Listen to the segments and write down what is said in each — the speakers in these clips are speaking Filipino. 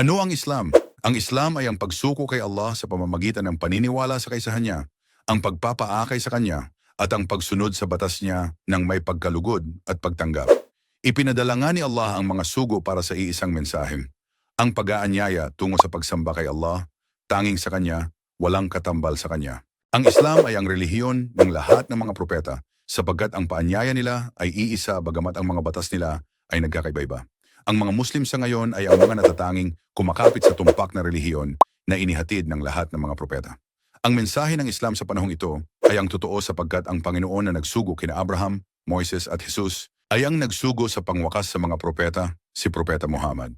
Ano ang Islam? Ang Islam ay ang pagsuko kay Allah sa pamamagitan ng paniniwala sa kaisahan niya, ang pagpapaakay sa Kanya, at ang pagsunod sa batas niya ng may pagkalugod at pagtanggap. Ipinadala nga ni Allah ang mga sugo para sa iisang mensahe. Ang pag-aanyaya tungo sa pagsamba kay Allah, tanging sa Kanya, walang katambal sa Kanya. Ang Islam ay ang relihiyon ng lahat ng mga propeta sapagkat ang paanyaya nila ay iisa bagamat ang mga batas nila ay nagkakaiba-iba. Ang mga Muslim sa ngayon ay ang mga natatanging kumakapit sa tumpak na relihiyon na inihatid ng lahat ng mga propeta. Ang mensahe ng Islam sa panahong ito ay ang totoo sapagkat ang Panginoon na nagsugo kina Abraham, Moises at Jesus ay ang nagsugo sa pangwakas sa mga propeta, si Propeta Muhammad.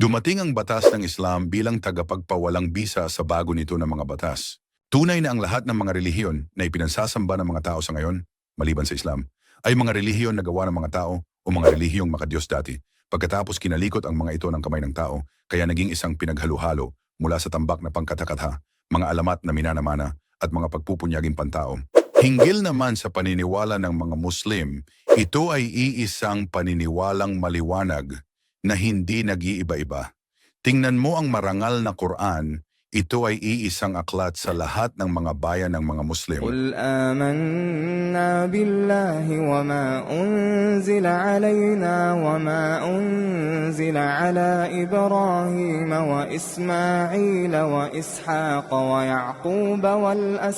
Dumating ang batas ng Islam bilang tagapagpawalang bisa sa bago nito ng mga batas. Tunay na ang lahat ng mga relihiyon na ipinansasamba ng mga tao sa ngayon, maliban sa Islam, ay mga relihiyon na gawa ng mga tao o mga relihiyong makadiyos dati. Pagkatapos kinalikot ang mga ito ng kamay ng tao, kaya naging isang pinaghaluhalo mula sa tambak na pangkatakatha, mga alamat na minanamana at mga pagpupunyaging pantao. Hinggil naman sa paniniwala ng mga Muslim, ito ay iisang paniniwalang maliwanag na hindi nag-iiba-iba. Tingnan mo ang marangal na Quran, ito ay iisang aklat sa lahat ng mga bayan ng mga Muslim. قل آمنا بالله وما أنزل علينا وما أنزل على إبراهيم وإسماعيل وإسحاق ويعقوب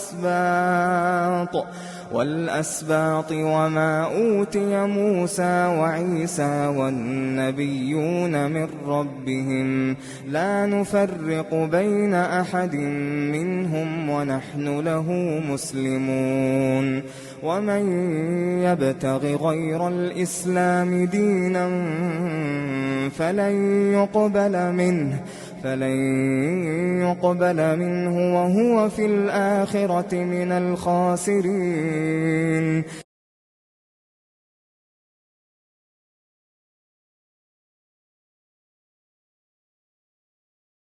والأسباط والأسباط وما أوتي موسى وعيسى والنبيون من ربهم لا نفرق بين أحد منهم ونحن له مسلمون. ومن يبتغ غير الإسلام دينا فلن يقبل منه فلن يقبل منه وهو في الآخرة من الخاسرين.